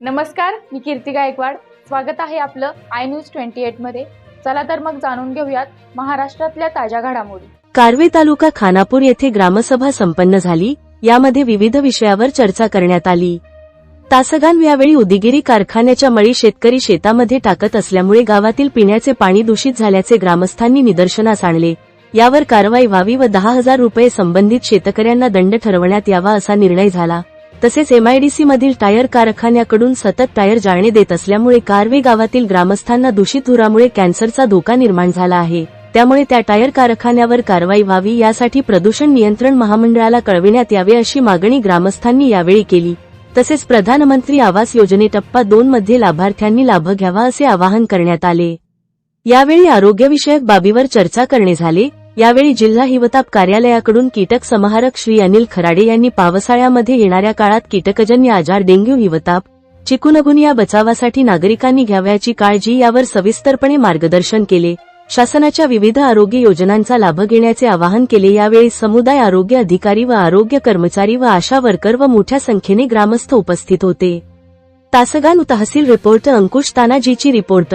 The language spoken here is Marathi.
नमस्कार मी कीर्ती गायकवाड. स्वागत आहे आपलं आय न्यूज ट्वेंटी एटमध्ये. चला तर मग जाणून घेऊयात महाराष्ट्रातल्या ताज्या घडामोडी. कारवे तालुका खानापूर येथे ग्रामसभा संपन्न झाली. यामध्ये विविध विषयावर चर्चा करण्यात आली. तासगान यावेळी उदिगिरी कारखान्याच्या मळी शेतकरी शेतामध्ये टाकत असल्यामुळे गावातील पिण्याचे पाणी दूषित झाल्याचे ग्रामस्थांनी निदर्शनास आणले. यावर कारवाई व्हावी व दहा हजार रुपये संबंधित शेतकऱ्यांना दंड ठरवण्यात यावा असा निर्णय झाला. तसेच एमआयडीसी मधील टायर कारखान्याकडून सतत टायर जाळणे देत असल्यामुळे कारवे गावातील ग्रामस्थांना दूषित धुरामुळे कॅन्सरचा धोका निर्माण झाला आहे. त्यामुळे त्या टायर कारखान्यावर कारवाई व्हावी यासाठी प्रदूषण नियंत्रण महामंडळाला कळविण्यात यावे अशी मागणी ग्रामस्थांनी यावेळी केली. तसेच प्रधानमंत्री आवास योजने टप्पा दोन मध्ये लाभार्थ्यांनी लाभ घ्यावा असे आवाहन करण्यात आले. यावेळी आरोग्यविषयक बाबीवर चर्चा करणे झाले. यावेळी जिल्हा हिवताप कार्यालयाकडून कीटक समाहारक श्री अनिल खराडे यांनी पावसाळ्यामध्ये येणाऱ्या काळात कीटकजन्य आजार डेंग्यू हिवताप चिकुनगुनिया बचावासाठी नागरिकांनी घ्यावयाची काळजी यावर सविस्तरपणे मार्गदर्शन केले. शासनाच्या विविध आरोग्य योजनांचा लाभ घेण्याचे आवाहन केले. यावेळी समुदाय आरोग्य अधिकारी व आरोग्य कर्मचारी व आशा वर्कर व मोठ्या संख्येने ग्रामस्थ उपस्थित होते. तासगान तहसील रिपोर्ट अंकुश तानाजीची रिपोर्ट.